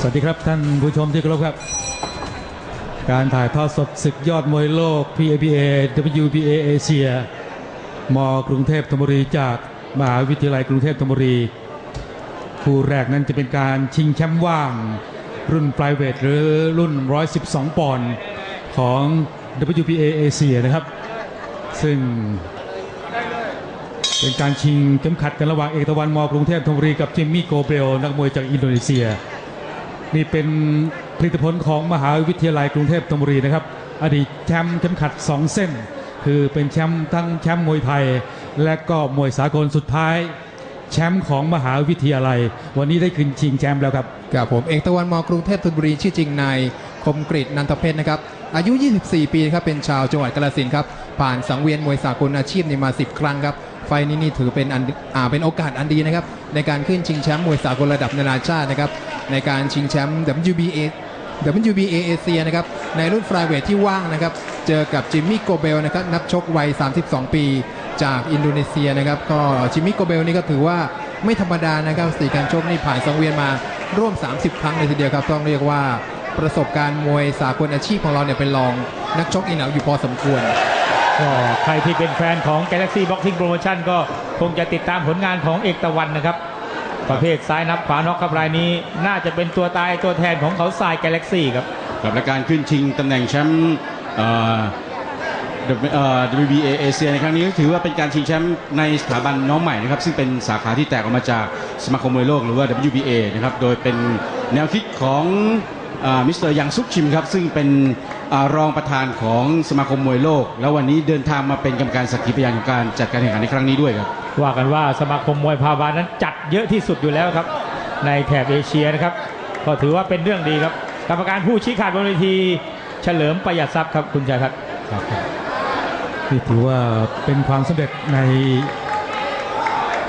สวัสดีครับท่านผู้ชมที่เคารพครับ การถ่ายทอดสดศึกยอดมวยโลก PAPA WPA เอเชียมกรุงเทพธนบุรีจากมหาวิทยาลัยกรุงเทพธนบุรีคู่แรกนั้นจะเป็นการชิงแชมป์ว่าง รุ่น private หรือรุ่น 112 ปอนด์ของ WPA เอเชียนะครับ ซึ่งเป็นการชิงเข็มขัดกันระหว่างเอกตะวันมกรุงเทพธนบุรีกับจิมมี่โกเบลนักมวยจากอินโดนีเซีย นี่เป็นผลิตผลของมหาวิทยาลัยกรุงเทพธนบุรีนะครับ อดีตแชมป์เข็มขัด 2 เส้น คือเป็นแชมป์ทั้งแชมป์มวยไทย และก็มวยสากลสุดท้าย แชมป์ของมหาวิทยาลัย วันนี้ได้ขึ้นชิงแชมป์แล้วครับกับผมเอกตะวันมอกรุงเทพธนบุรีชื่อจริงนายคมกริตนันทเพชรนะครับอายุ 24 ปีครับเป็นชาวจังหวัดกาฬสินธุ์ครับผ่านสังเวียนมวยสากลอาชีพในมา 10 ครั้งครับ ไฟนี้นี่ถือเป็นอันอ่าเป็นโอกาสอันดีนะครับในการขึ้นชิงแชมป์มวยสากลระดับนานาชาตินะครับในการชิงแชมป์ WBA WBA เอเชียนะครับในรุ่นฟลายเวทที่ว่างนะครับเจอกับจิมมี่โกเบลนะครับนักชกวัย 32 ปีจากอินโดนีเซียนะครับก็จิมมี่โกเบลนี่ก็ถือว่าไม่ธรรมดานะครับสี่การชกนี่ผ่านสังเวียนมาร่วม 30 ครั้งเลยทีเดียวครับต้องเรียกว่าประสบการณ์มวยสากลอาชีพของเราเนี่ยเป็นรองนักชกอีเหนาอยู่พอสมควร ก็ใครที่เป็นแฟนของ Galaxy Boxing Promotion ก็คงจะติดตามผลงานของเอกตะวันนะครับ ประเภทซ้ายนับขวาน็อกครับรายนี้ น่าจะเป็นตัวตายตัวแทนของเขาทราย Galaxy ครับกับและการขึ้นชิงตำแหน่งแชมป์เอ่อ W- เอ่อ WBA เอเชียในครั้งนี้ก็ถือว่าเป็นการชิงแชมป์ในสถาบันน้องใหม่นะครับ ซึ่งเป็นสาขาที่แตกออกมาจากสมาคมมวยโลกหรือว่า WBA นะครับ โดยเป็นแนวคิดของมิสเตอร์ยังซุกชิมครับ ซึ่งเป็น รองประธานของสมาคมมวยโลก แล้ววันนี้เดินทางมาเป็นกรรมการสักขีพยานของการจัดการแข่งขันในครั้งนี้ด้วยครับ ว่ากันว่าสมาคมมวยพาบานั้นจัดเยอะที่สุดอยู่แล้วครับ ในแถบเอเชียนะครับ ก็ถือว่าเป็นเรื่องดีครับ กรรมการผู้ชี้ขาดบนเวทีเฉลิมประหยัดทรัพย์ครับคุณชายทัศน์นี่ถือว่าเป็นความสำเร็จใน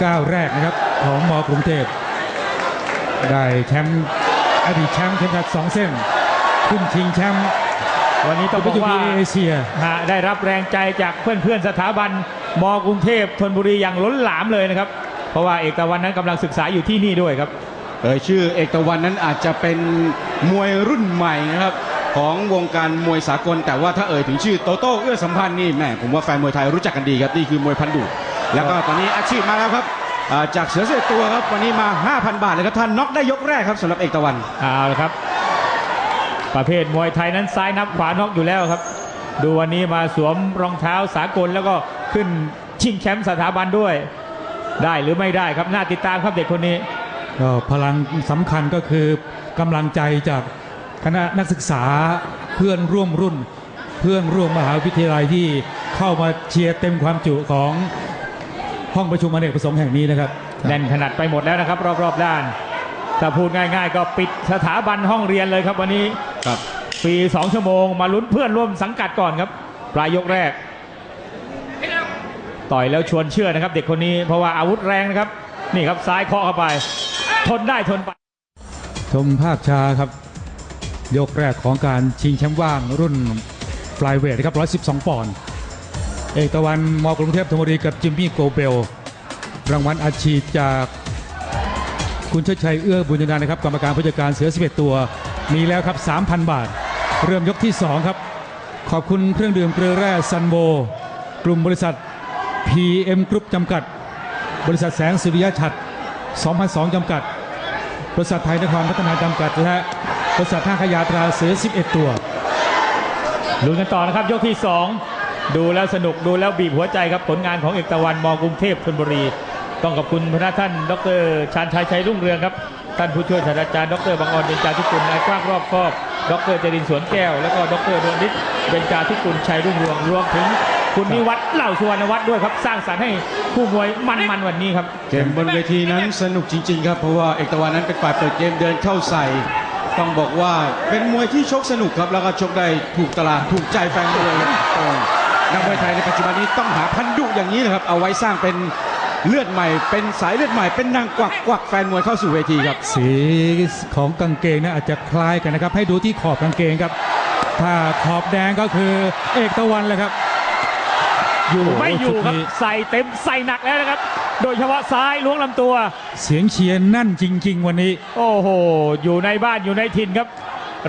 ก้าวแรกนะครับของมกรุงเทพได้แชมป์อดีตแชมป์เข็มขัดสองเส้น ขึ้นชิงแชมป์ วันนี้ต้องบอกว่า WBA เอเชียฮะได้รับแรงใจจากเพื่อนๆสถาบันมกรุงเทพธนบุรีอย่างล้นหลามเลยนะครับ เพราะว่าเอกตะวันนั้นกำลังศึกษาอยู่ที่นี่ด้วยครับเอ่ยชื่อเอกตะวันนั้นอาจจะเป็นมวยรุ่นใหม่นะครับของวงการมวยสากล แต่ว่าถ้าเอ่ยถึงชื่อโตโต้เอื้อสัมพันธ์นี่แหม่ผมว่าแฟนมวยไทยรู้จักกันดีครับนี่คือมวยพันดุแล้วก็ตอนนี้อาชีพมาแล้วครับอ่าจากเสือเสือตัวครับวันนี้มา 5,000 บาทเลยครับท่านน็อกได้ยกแรกครับสำหรับเอกตะวันเอาละครับ ประเภทมวยไทยนั้นซ้ายนับขวานอกอยู่แล้วครับ ดูวันนี้มาสวมรองเท้าสากลแล้วก็ขึ้นชิงแชมป์สถาบันด้วย ได้หรือไม่ได้ครับน่าติดตามครับเด็กคนนี้ก็พลังสำคัญก็คือกำลังใจจากคณะนักศึกษาเพื่อนร่วมรุ่น เพื่อนร่วมมหาวิทยาลัยที่เข้ามาเชียร์เต็มความจุของห้องประชุมอเนกประสงค์แห่งนี้นะครับแน่นขนาดไปหมดแล้วนะครับ รอบๆด้านถ้าพูดง่าย ๆ ก็ปิดสถาบันห้องเรียนเลยครับวันนี้ ครับฟรี2ชั่วโมงมาลุ้นเพื่อนร่วมสังกัดก่อนครับ ปลายยกแรก ต่อยแล้วชวนเชื่อนะครับ เด็กคนนี้เพราะว่าอาวุธแรงนะครับ นี่ครับซ้ายเคาะเข้าไป ทนได้ทนไป ชมภาพช้าครับ ยกแรกของการชิงแชมป์ว่างรุ่นฟลายเวทครับ 112 ปอนด์เอกตะวันมอกรุงเทพธนบุรีกับจิมมี่โกเบล รางวัลอาชีพจากคุณเชิดชัยเอื้อบุญญาณนะครับกรรมการผู้จัดการเสือ 11 ตัว มีแล้วครับ 3,000 บาท เริ่มยกที่ 2 ครับ ขอบคุณเครื่องดื่มเกลือแร่ซันโบกลุ่มบริษัท PM กรุ๊ปจำกัด บริษัทแสงสุริยะฉัตร2002 จำกัด บริษัทไทยนครพัฒนาจำกัด และบริษัทท่าขยาตราเสือ 11 ตัวลุ้นกันต่อนะครับยกที่ 2 ดูแล้วสนุกดูแล้วบีบหัวใจครับผลงานของเอกตะวันมอกรุงเทพธนบุรี ต้องขอบคุณพระท่าน ดรชาญชัยชัยรุ่งเรืองครับ ท่านผู้ช่วยศาสตราจารย์ดรบางออนเบญจาธิกุลนายกว้างรอบครอบ ดรจรินทร์สวนแก้ว แล้วก็ดรดวงฤทธิ์เบญจาธิกุลชัยรุ่งเรืองรวมถึงคุณนิวัฒน์เหล่าสุวรรณวัฒน์ด้วยครับ สร้างสรรค์ให้ผู้มวยมันๆวันนี้ครับ เกมบนเวทีนั้นสนุกจริง ๆ ครับเพราะว่าเอกตะวันนั้นเป็นฝ่ายเปิดเกมเดินเข้าใส่ต้องบอกว่าเป็นมวยที่ชกสนุกครับแล้วก็ชกได้ถูกตลาดถูกใจแฟนมวยครับโอ้นักมวยไทยในปัจจุบันนี้ต้องหาพันดุอย่างนี้นะครับเอาไว้สร้างเป็น เลือดใหม่เป็นสายเลือดใหม่เป็นนางกวักกวักแฟนมวยเข้าสู่เวทีครับ สีของกางเกงนะอาจจะคล้ายกันนะครับ ให้ดูที่ขอบกางเกงครับ ถ้าขอบแดงก็คือเอกตะวันเลยครับ อยู่ไม่อยู่ครับชุดนี้ใส่เต็มใส่หนักแล้วนะครับ โดยเฉพาะซ้ายล้วงลำตัว เสียงเชียร์นั่นจริง ๆ วันนี้ โอ้โห อยู่ในบ้านอยู่ในถิ่นครับ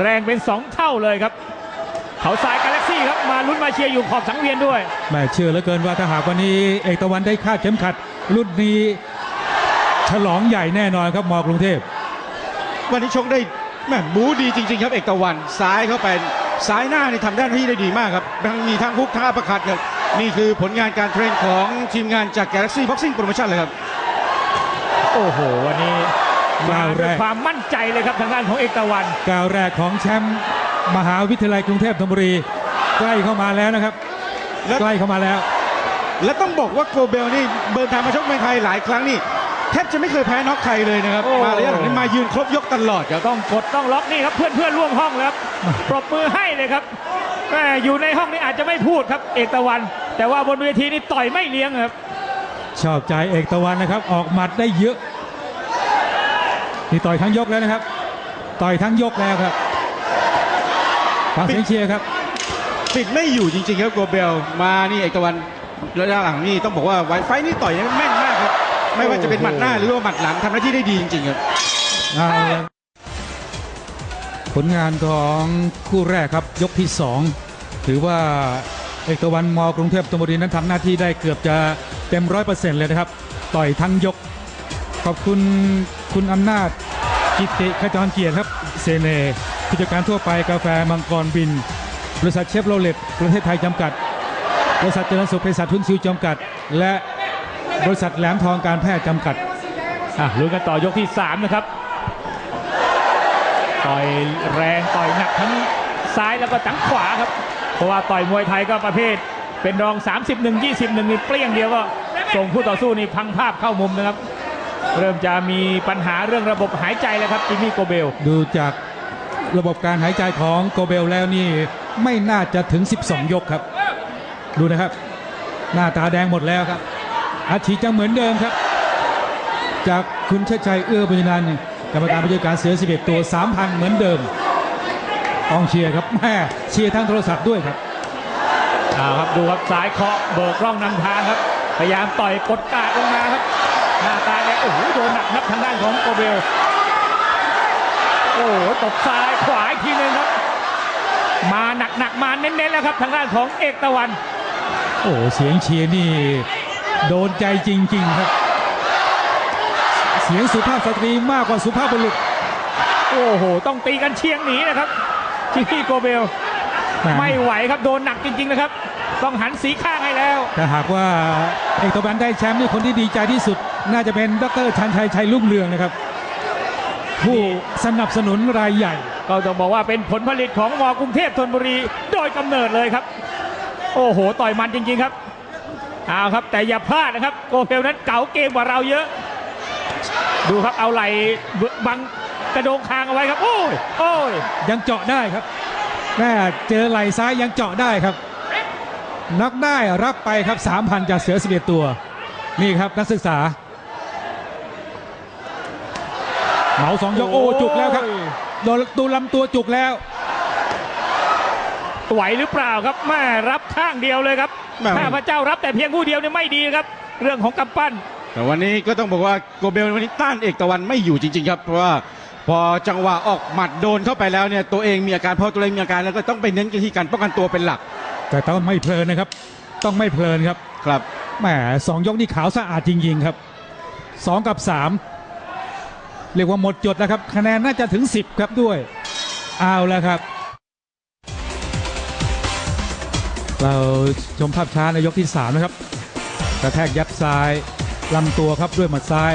แรงเป็น2เท่าเลยครับเขาทรายกาแล็กซี่ครับ มาลุ้นมาเชียร์อยู่ขอบสังเวียนด้วยแม่เชื่อเหลือเกินว่าถ้าหากวันนี้เอกตะวันได้คาดเข็มขัด รุ่นนี้ ฉลองใหญ่แน่นอนครับมอกรุงเทพ วันนี้ชกได้แม่บูดีจริง ๆ ครับเอกตะวันซ้ายเข้าไปซ้ายหน้านี่ทำหน้าที่ได้ดีมากครับทั้งมีทั้งฮุกทั้งอัปเปอร์คัตครับนี่คือผลงานการเทรนของทีมงานจาก Galaxy Boxing Promotion เลยครับ โอ้โห วันนี้มาก้าวด้แรวยกความมั่นใจเลยครับทางด้านของเอกตะวัน ก้าวแรกของแชมป์มหาวิทยาลัยกรุงเทพธนบุรี ใกล้เข้ามาแล้วนะครับ และ ใกล้เข้ามาแล้ว และต้องบอกว่าโกเบลนี่เบิร์นทางมาชกเมืองไทยหลายครั้งนี่แทบจะไม่เคยแพ้น็อกใครเลยนะครับ โอ้ มาระยะหลังนี่มายืนครบยกตลอดครับ ต้องกดต้องล็อกนี่ครับเพื่อนเพื่อนร่วมห้องแล้วครับปรบมือให้เลยครับแม่อยู่ในห้องนี้อาจจะไม่พูดครับ เอกตะวัน แต่ว่าบนเวทีนี่ต่อยไม่เลี้ยงครับ ชอบใจเอกตะวันนะครับ ออกหมัดได้เยอะนี่ต่อยทั้งยกแล้วนะครับ ต่อยทั้งยกแล้วครับฟังเสียงเชียร์ครับ ปิดไม่อยู่จริงๆครับโกเบลมานี่เอกตะวัน ระยะหลังนี่ต้องบอกว่าไวไฟนี่ต่อยแม่นมากครับ ไม่ว่าจะเป็นหมัดหน้าหรือว่าหมัดหลังทำหน้าที่ได้ดีจริงๆครับเอาละผลงานของคู่แรกครับยกที่ 2 ถือว่าเอกตะวันมอกรุงเทพธนบุรีนั้นทำหน้าที่ได้เกือบจะเต็มร้อยเปอร์เซ็นต์เลยนะครับ ต่อยทั้งยก ขอบคุณคุณอำนาจกิติขจรเกียรติครับเซเนผู้จัดการทั่วไปกาแฟมังกรบิน บริษัทเชฟโรเลตประเทศไทยจำกัด บริษัทเจริญสุขเภสัชทุนซิวจำกัด และบริษัทแหลมทองการแพทย์จำกัดอะลุ้นกันต่อยกที่ 3 นะครับ ต่อยแรงต่อยหนักทั้งซ้ายแล้วก็ทั้งขวาครับ เพราะว่าต่อยมวยไทยก็ประเภท เป็นรอง 31 21นี่เปรี้ยงเดียวก็ส่งคู่ต่อสู้นี่พังภาพเข้ามุมนะครับ เริ่มจะมีปัญหาเรื่องระบบหายใจแล้วครับจิมมี่โกเบล ดูจากระบบการหายใจของโกเบลแล้วนี่ไม่น่าจะถึง 12 ยกครับ ดูนะครับ หน้าตาแดงหมดแล้วครับอาชีพจะเหมือนเดิมครับ จากคุณเชษชัยเอื้อบุญนันกรรมการผู้จัดการเสือ 11 ตัว 3,000 เหมือนเดิมกองเชียร์ครับแม่เชียร์ทางโทรศัพท์ด้วยครับเอาครับดูครับซ้ายเคาะเบิกร่องนำทางครับ พยายามต่อยกดกาดลงมาครับ หน้าตาแดงโอ้โหโดนหนักครับทางด้านของโกเบลโอ้โหตบซ้ายขวาอีกทีหนึงครับ มาหนักหนักๆมาเน้นๆแล้วครับทางด้านของเอกตะวัน โอ้เสียงเชียร์นี่ โดนใจจริง ๆ ครับ เสียงสุภาพสตรีมากกว่าสุภาพบุรุษ โอ้โห ต้องตีกันเชียงหนีนะครับชิคกี้โกเบล ไม่ไหวครับโดนหนักจริง ๆ นะครับ ต้องหันสีข้างให้แล้วถ้าหากว่าเอกตะวันได้แชมป์นี่คนที่ดีใจที่สุด น่าจะเป็นดรชันชัยชัยรุ่งเรืองนะครับ ผู้สนับสนุนรายใหญ่ ก็ต้องบอกว่าเป็นผลผลิตของมกรุงเทพธนบุรี โดยกำเนิดเลยครับ โอ้โห ต่อยมันจริงๆครับเอาครับ แต่อย่าพลาดนะครับ โกเบลนั้นเก๋าเกมกว่าเราเยอะ ดูครับเอาไหลบังกระโดงคางเอาไว้ครับ โอ้ยโอ้ยยังเจาะได้ครับแม่เจอไหลซ้ายยังเจาะได้ครับน็อกได้รับไปครับ3,000จากเสือ11ตัว นี่ครับนักศึกษา เหมาสองยกโอ้จุกแล้วครับโดนตูลำตัวจุกแล้ว ไหวหรือเปล่าครับแม่รับข้างเดียวเลยครับแม่ข้าพเจ้ารับแต่เพียงผู้เดียวเนี่ยไม่ดีครับ เรื่องของกำปั้น แต่วันนี้ก็ต้องบอกว่าโกเบลวันนี้ต้านเอกตะวันไม่อยู่จริง ๆ ครับเพราะว่าพอจังหวะออกหมัดโดนเข้าไปแล้วเนี่ยตัวเองมีอาการพอตัวเองมีอาการแล้วก็ต้องไปเน้นกันที่การป้องกันตัวเป็นหลัก แต่ต้องไม่เพลินนะครับ ต้องไม่เพลินครับครับแหมสองยกนี่ขาวสะอาดจริงๆครับสองกับสามเรียกว่าหมดจดแล้วครับ คะแนนน่าจะถึง 10 ครับด้วยเอาแล้วครับ เราชมภาพช้าในยกที่ 3 นะครับ กระแทกยัดซ้ายลำตัวครับด้วยหมัดซ้าย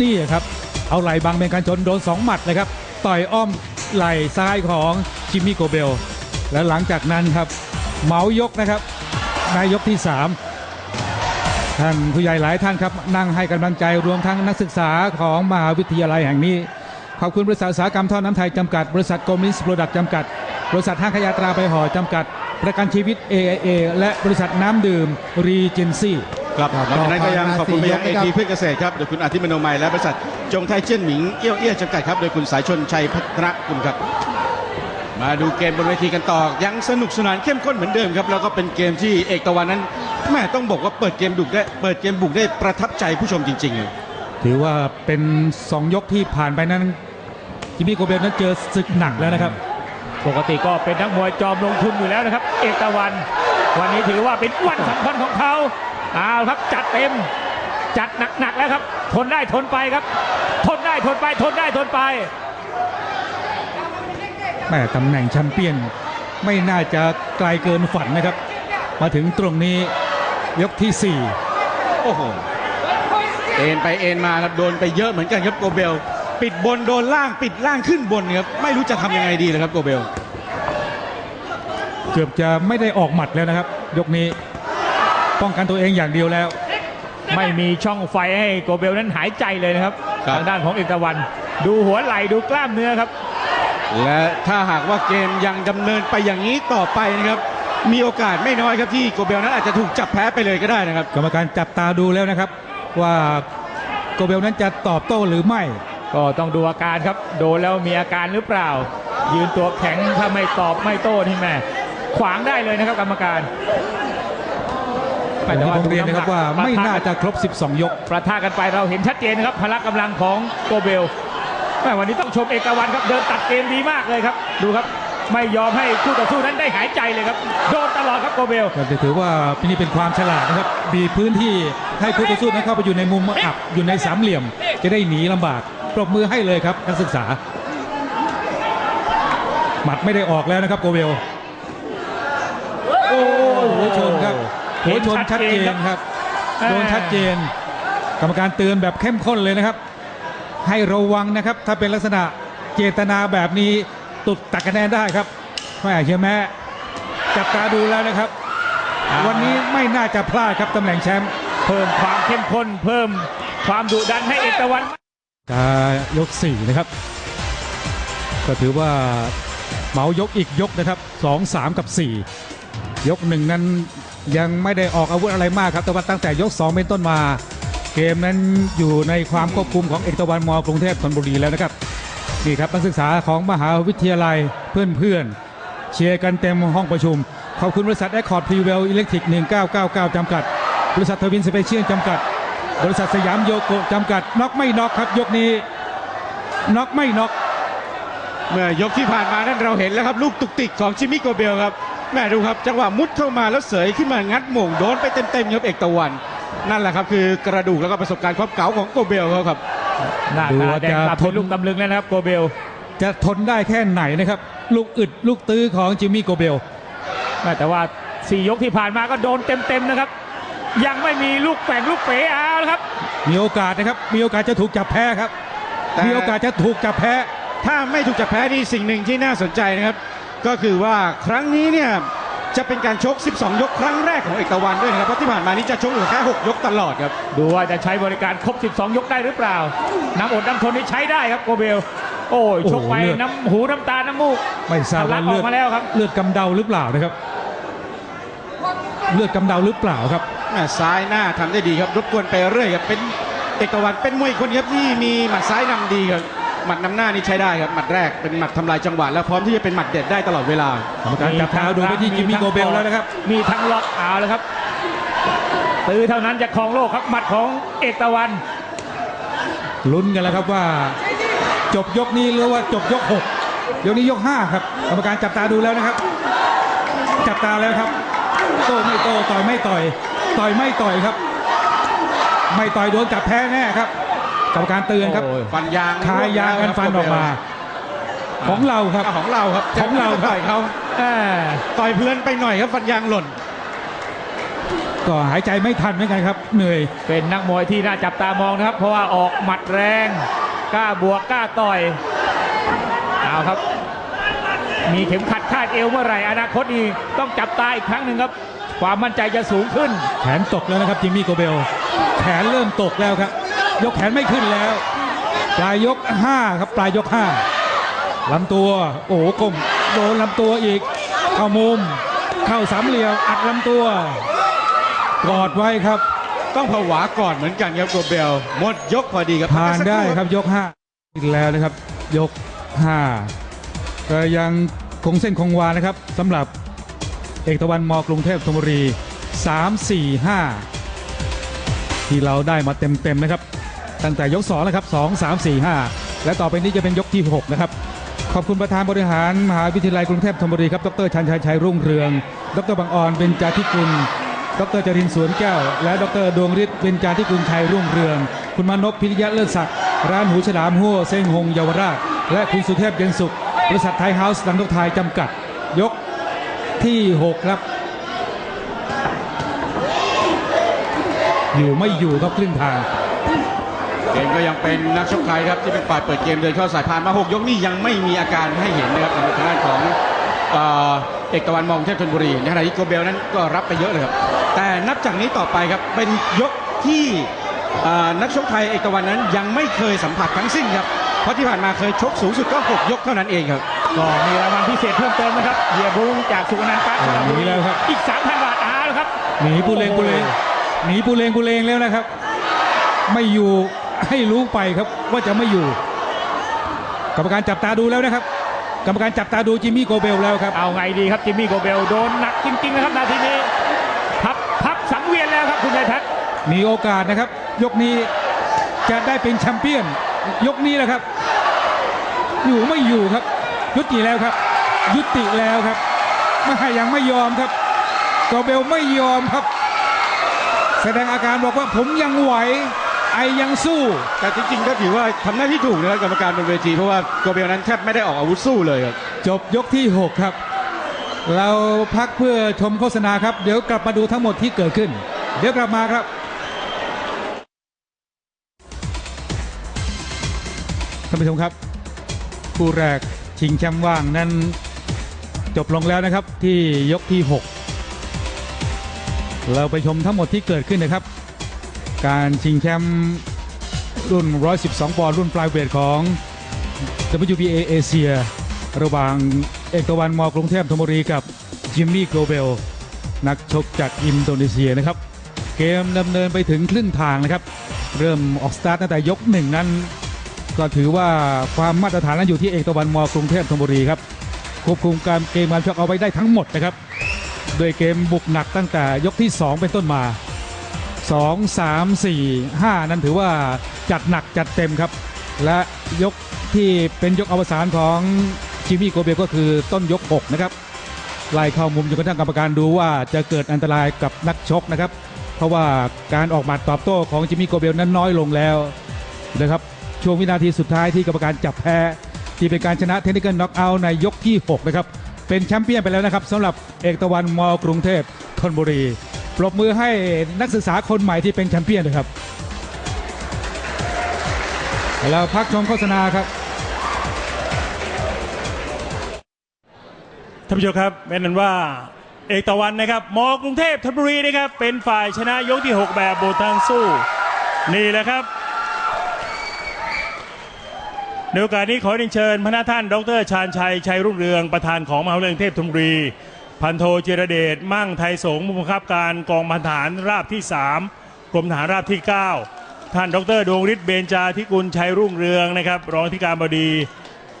นี่ครับ เอาไหล่บังเป็นการชนโดน 2 หมัดเลยครับ ต่อยอ้อมไหล่ซ้ายของจิมมี่โกเบล และหลังจากนั้นครับ เหมายกนะครับในยกที่ 3 ท่านผู้ใหญ่หลายท่านครับ นั่งให้กำลังใจรวมทั้งนักศึกษาของมหาวิทยาลัยแห่งนี้ ขอบคุณบริษัทอุตสาหกรรมท่อน้ำไทยจำกัด บริษัทโกมิสโปรดักต์จำกัด บริษัทห้างขยะตราไปห่อจำกัด ประกันชีวิต AIA และบริษัทน้ำดื่มรีเจนซี่ ครับครับนอกจากนั้นก็ยังขอบคุณไปยังต่เออไปทีนะครับพืชเกษตรครับโดยคุณอาทิตย์มโนมัยและบริษัทจงไทยเจี้ยนหมิงเอี้ยวเอี้ยจำกัดครับโดยคุณสายชนชัยพัฒนกุลครับ มาดูเกมบนเวทีกันต่อ ยังสนุกสนานเข้มข้นเหมือนเดิมครับแล้วก็เป็นเกมที่เอกตะวันนั้นแม่ต้องบอกว่าเปิดเกมบุกได้เปิดเกมบุกได้ประทับใจผู้ชมจริงๆเลยถือว่าเป็น 2 ยกที่ผ่านไปนั้นจิมมี่โกเบลนั้นเจอศึกหนักแล้วนะครับ ปกติก็เป็นนักมวยจอมลงทุนอยู่แล้วนะครับ เอกตะวัน วันนี้ถือว่าเป็นวันสำคัญของเขาเอาครับจัดเต็ม จัดหนักๆแล้วครับ ทนได้ทนไปครับ ทนได้ทนไป ทนได้ทนไปแม่ตำแหน่งแชมเปี้ยน ไม่น่าจะไกลเกินฝันนะครับ มาถึงตรงนี้ยกที่โอ้โห เอ็นไปเอ็นมาครับโดนไปเยอะเหมือนกันครับโกเบล ปิดบนโดนล่างปิดล่างขึ้นบนครับไม่รู้จะทำยังไงดีเลยครับโกเบล4เกือบจะไม่ได้ออกหมัดแล้วนะครับ ยกนี้ป้องกันตัวเองอย่างเดียวแล้ว ไม่มีช่องไฟให้โกเบลนั้นหายใจเลยนะครับครับ ทางด้านของเอกตะวัน ดูหัวไหล่ดูกล้ามเนื้อครับ และถ้าหากว่าเกมยังดำเนินไปอย่างนี้ต่อไปนะครับ มีโอกาสไม่น้อยครับที่โกเบลนั้นอาจจะถูกจับแพ้ไปเลยก็ได้นะครับ กรรมการจับตาดูแล้วนะครับ ว่าโกเบลนั้นจะตอบโต้หรือไม่ ก็ต้องดูอาการครับ โดนแล้วมีอาการหรือเปล่า ยืนตัวแข็งถ้าไม่ตอบไม่โต้นี่แม่ขวางได้เลยนะครับกรรมการผมที่ผมเรียนนะครับว่าไม่น่าจะครบ 12 ยก ประทะกันไปเราเห็นชัดเจนนะครับพละกำลังของโกเบลแม่วันนี้ต้องชมเอกวันครับเดินตัดเกมดีมากเลยครับ ดูครับไม่ยอมให้คู่ต่อสู้นั้นได้หายใจเลยครับโดนตลอดครับโกเบลเราจะถือว่านี่เป็นความฉลาดนะครับบีบพื้นที่ให้คู่ต่อสู้นั้นเข้าไปอยู่ในมุมอับอยู่ในสามเหลี่ยม จะได้หนีลำบาก ปรบมือให้เลยครับนักศึกษา หมัดไม่ได้ออกแล้วนะครับโกเบลโอ้หัวชนครับหัวชนชัดเจนครับ โดนชัดเจน กรรมการเตือนแบบเข้มข้นเลยนะครับ ให้ระวังนะครับ ถ้าเป็นลักษณะเจตนาแบบนี้ตุดตักคะแนนได้ครับแม่เฮียแม่จับตาดูแล้วนะครับ วันนี้ไม่น่าจะพลาดครับตำแหน่งแชมป์เพิ่มความเข้มข้นเพิ่มความดุดันให้เอกวัน กายก4นะครับ ก็ถือว่าเหมายกอีกยกนะครับ 2 3 กับ 4 ยกหนึ่งนั้นยังไม่ได้ออกอาวุธอะไรมากครับ แต่ว่าตั้งแต่ยก 2 เป็นต้นมา เกมนั้นอยู่ในความควบคุมของเอกตะวันมอกรุงเทพธนบุรีแล้วนะครับนี่ครับนักศึกษาของมหาวิทยาลัยเพื่อนๆเชียร์กันเต็มห้องประชุม ขอบคุณบริษัทแอคคอร์ดพรีเวลอิเล็กทริก1999จำกัด บริษัททวินสเปเชียลจำกัด บริษัทสยามโยโกะจำกัดน็อกไม่น็อกครับ ยกนี้น็อกไม่น็อกเมื่อยกที่ผ่านมานั้นเราเห็นแล้วครับ ลูกตุกติกของจิมมี่โกเบลครับแม่ดูครับจังหวะมุดเข้ามาแล้วเสยขึ้นมางัดหม่งโดนไปเต็มๆครับเอกตะวัน นั่นแหละครับคือกระดูกแล้วก็ประสบการณ์ความเก๋าของโกเบลเขาครับหน้าดูตาว่าแดงจะกลับทเป็นนลูกตำลึงแล้วนะครับโกเบล จะทนได้แค่ไหนนะครับ ลูกอึดลูกตื้อของจิมมี่โกเบลแต่ว่าสี่ยกที่ผ่านมาก็โดนเต็มๆนะครับ ยังไม่มีลูกแป่งลูกเป๋เอาละครับ มีโอกาสนะครับ มีโอกาสจะถูกจับแพ้ครับ แต่ มีโอกาสจะถูกจับแพ้ ถ้าไม่ถูกจับแพ้นี่สิ่งหนึ่งที่น่าสนใจนะครับ ก็คือว่าครั้งนี้เนี่ยจะเป็นการชก 12 ยกครั้งแรกของเอกตะวันด้วยนะครับเพราะที่ผ่านมานี้จะชกอยู่แค่ 6 ยกตลอดครับ ดูว่าจะใช้บริการครบ 12 ยกได้หรือเปล่า น้ำอดน้ำทนนี่ใช้ได้ครับโกเบล โอ้ยโอ้โหชกไปเลือด น้ำหูน้ำตา น้ำมูกไม่ทราบทะลัว่ากเลือดออกมาแล้วครับ เลือดกำเดาหรือเปล่านะครับ เลือดกำเดาหรือเปล่าครับแม่ ซ้ายหน้าทำได้ดีครับรบกวนไปเรื่อยครับเป็นเอกตะวันเป็นมวยคนครับที่มีหมัดซ้ายนำดีครับหมัดนำหน้านี่ใช้ได้ครับหมัดแรกเป็นหมัดทำลายจังหวะและพร้อมที่จะเป็นหมัดเด็ดได้ตลอดเวลากรรมการจับตาดูไปที่จิมมี่โกเบลแล้วนะครับมีทั้งล็อกเอาแล้วครับตือเท่านั้นจะครองโลกครับหมัดของเอกตะวันลุ้นกันแล้วครับว่า จบยกนี้หรือว่าจบยก6ยกนี้ยก5ครับกรรมการจับตาดูแล้วนะครับ จับตาแล้วครับโต้ไม่โต้ต่อยไม่ต่อย ต่อยไม่ต่อยครับ ไม่ต่อยโดนจับแพ้แน่ครับกรรมการเตือนครับโอ้ยฟันยางคายยางกันฟันออกมา ของเราครับของเราครับของเราครับต่อยเขาแม่ต่อยเพลินไปหน่อยครับฟันยางหล่นก็หายใจไม่ทันเหมือนกันครับ เหนื่อยเป็นนักมวยที่น่าจับตามองนะครับ เพราะว่าออกหมัดแรงกล้าบวกกล้าต่อยเอาครับ มีเข็มขัดคาดเอวเมื่อไหร่อนาคตนี่ต้องจับตาอีกครั้งหนึ่งครับ ความมั่นใจจะสูงขึ้น แขนตกแล้วนะครับจิมมี่โกเบล แขนเริ่มตกแล้วครับ ยกแขนไม่ขึ้นแล้ว ปลายยก 5 ครับปลายยก 5ลำตัว โอ้โหกลมโดนลำตัวอีก เข้ามุม เข้าสามเหลี่ยมอัดลำตัว กอดไว้ครับ ต้องผวาก่อนเหมือนกันครับโกเบลหมดยกพอดีครับผ่านได้ครับยก5อีกแล้วนะครับ ยก5ก็ยังคงเส้นคงวานะครับสำหรับ เอกตะวันมกรุงเทพธนบุรี 3 4 5 ที่เราได้มาเต็มๆนะครับ ตั้งแต่ยก2นะครับ 2 3 4 5 และต่อไปนี้จะเป็นยกที่ 6 นะครับ ขอบคุณประธานบริหารมหาวิทยาลัยกรุงเทพธนบุรีครับ ดรชันชัยชัยรุ่งเรือง ดรบางออนเป็นจาธิกุล ดรจรินทร์สวนแก้ว และดรดวงฤทธิ์เป็นจาธิกุลชัยรุ่งเรือง คุณมานพพิริยะเลิศศักดิ์ร้านหูฉลามหัวเซ้งหงเยาวราช และคุณสุเทพเย็นสุขบริษัทไทยเฮาส์ดังนกไทยจำกัด ยก ที่ 6 ครับ อยู่ไม่อยู่ครับครึ่งทางเกมก็ยังเป็นนักชกไทยครับที่เป็นฝ่ายเปิดเกมเดินเข้าสายพานมา6ยกนี่ยังไม่มีอาการให้เห็นนะครับทางด้านของเอกตะวันมองเทพธนบุรีในขณะที่โกเบลนั้นก็รับไปเยอะเลยครับ แต่นับจากนี้ต่อไปครับเป็นยกที่นักชกไทยเอกตะวันนั้นยังไม่เคยสัมผัสทั้งสิ้นครับเพราะที่ผ่านมาเคยชกสูงสุดก็ 6 ยกเท่านั้นเองครับ ก็มีรางวัลพิเศษเพิ่มเติมนะครับเหยียบรุ้งจากสุวรรณปักอ่าหนีแล้วครับ อีก 3,000 บาทอาแล้วครับหนีปูเลงปูเลงหนีปูเลงปูเลงแล้วนะครับ ไม่อยู่ให้รู้ไปครับว่าจะไม่อยู่ กรรมการจับตาดูแล้วนะครับ กรรมการจับตาดูจิมมี่โกเบลแล้วครับเอาไงดีครับจิมมี่โกเบลโดนหนักจริงๆนะครับนาทีนี้พับพับสังเวียนแล้วครับคุณชัยทัศน์มีโอกาสนะครับ ยกนี้จะได้เป็นแชมเปี้ยน ยกนี้แหละครับ อยู่ไม่อยู่ครับ ยุติแล้วครับ ยุติแล้วครับไม่ยังไม่ยอมครับโกเบลไม่ยอมครับ แสดงอาการบอกว่าผมยังไหวไอยังสู้ แต่จริงๆก็ถือว่าทำหน้าที่ถูกนะครับกรรมการบนเวทีเพราะว่าโกเบลนั้นแทบไม่ได้ออกอาวุธสู้เลยครับจบยกที่ 6 ครับ เราพักเพื่อชมโฆษณาครับ เดี๋ยวกลับมาดูทั้งหมดที่เกิดขึ้น เดี๋ยวกลับมาครับท่านผู้ชมครับ คู่แรก ชิงแชมป์ว่างนั้นจบลงแล้วนะครับที่ยกที่ 6 เราไปชมทั้งหมดที่เกิดขึ้นนะครับ การชิงแชมป์รุ่น 112 ปอนด์รุ่นปลายเวทของ WBA เอเชียระหว่างเอกตะวันมอกรุงเทพธนบุรีกับจิมมี่โกลเบล นักชกจากอินโดนีเซียนะครับ เกมดำเนินไปถึงครึ่งทางนะครับ เริ่มออกสตาร์ทตั้งแต่ยกหนึ่งนั้น ก็ถือว่าความมาตรฐานนั้นอยู่ที่เอกตะวันมอกรุงเทพธนบุรีครับควบคุมการเกมการชกเอาไว้ได้ทั้งหมดนะครับโดยเกมบุกหนักตั้งแต่ยกที่ 2 เป็นต้นมา 2 3 4 5 นั้นถือว่าจัดหนักจัดเต็มครับ และยกที่เป็นยกอวสานของจิมมี่โกเบลก็คือต้นยก 6 นะครับไล่เข้ามุมจนกระทั่งกรรมการดูว่าจะเกิดอันตรายกับนักชกนะครับ เพราะว่าการออกหมัดตอบโต้ของจิมมี่โกเบลนั้นน้อยลงแล้วนะครับ ช่วงวินาทีสุดท้ายที่กรรมการจับแพ้ที่เป็นการชนะเทคนิคน็อกเอาท์ในยกที่ 6 นะครับ เป็นแชมป์เปี้ยนไปแล้วนะครับสำหรับเอกตะวันมอกรุงเทพธนบุรี ปรบมือให้นักศึกษาคนใหม่ที่เป็นแชมเปี้ยนนะครับ แล้วพักชมโฆษณาครับท่านผู้ชมครับเป็นนั้นว่าเอกตะวันนะครับมอกรุงเทพธนบุรีนะครับเป็นฝ่ายชนะยกที่ 6 แบบโบททางสู้ นี่แหละครับ ในโอกาสนี้ขอเรียนเชิญพระท่าน ดรชาญชัย ชัยรุ่งเรือง ประธานของมหาวิทยาลัยเทพธนบุรี พันโทเจรเดช มั่งไทยสงฆ์ผู้บังคับการกองพันฐานราบที่ 3 กรมทหารราบที่ 9 ท่าน ดรดวงฤทธิ์เบญจาธิกุล ชัยรุ่งเรืองนะครับ รองที่การบดี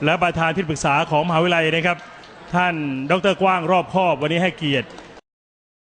และประธานที่ปรึกษาของมหาวิทยาลัยนะครับ ท่าน ดรกว้างรอบคอบวันนี้ให้เกียรติ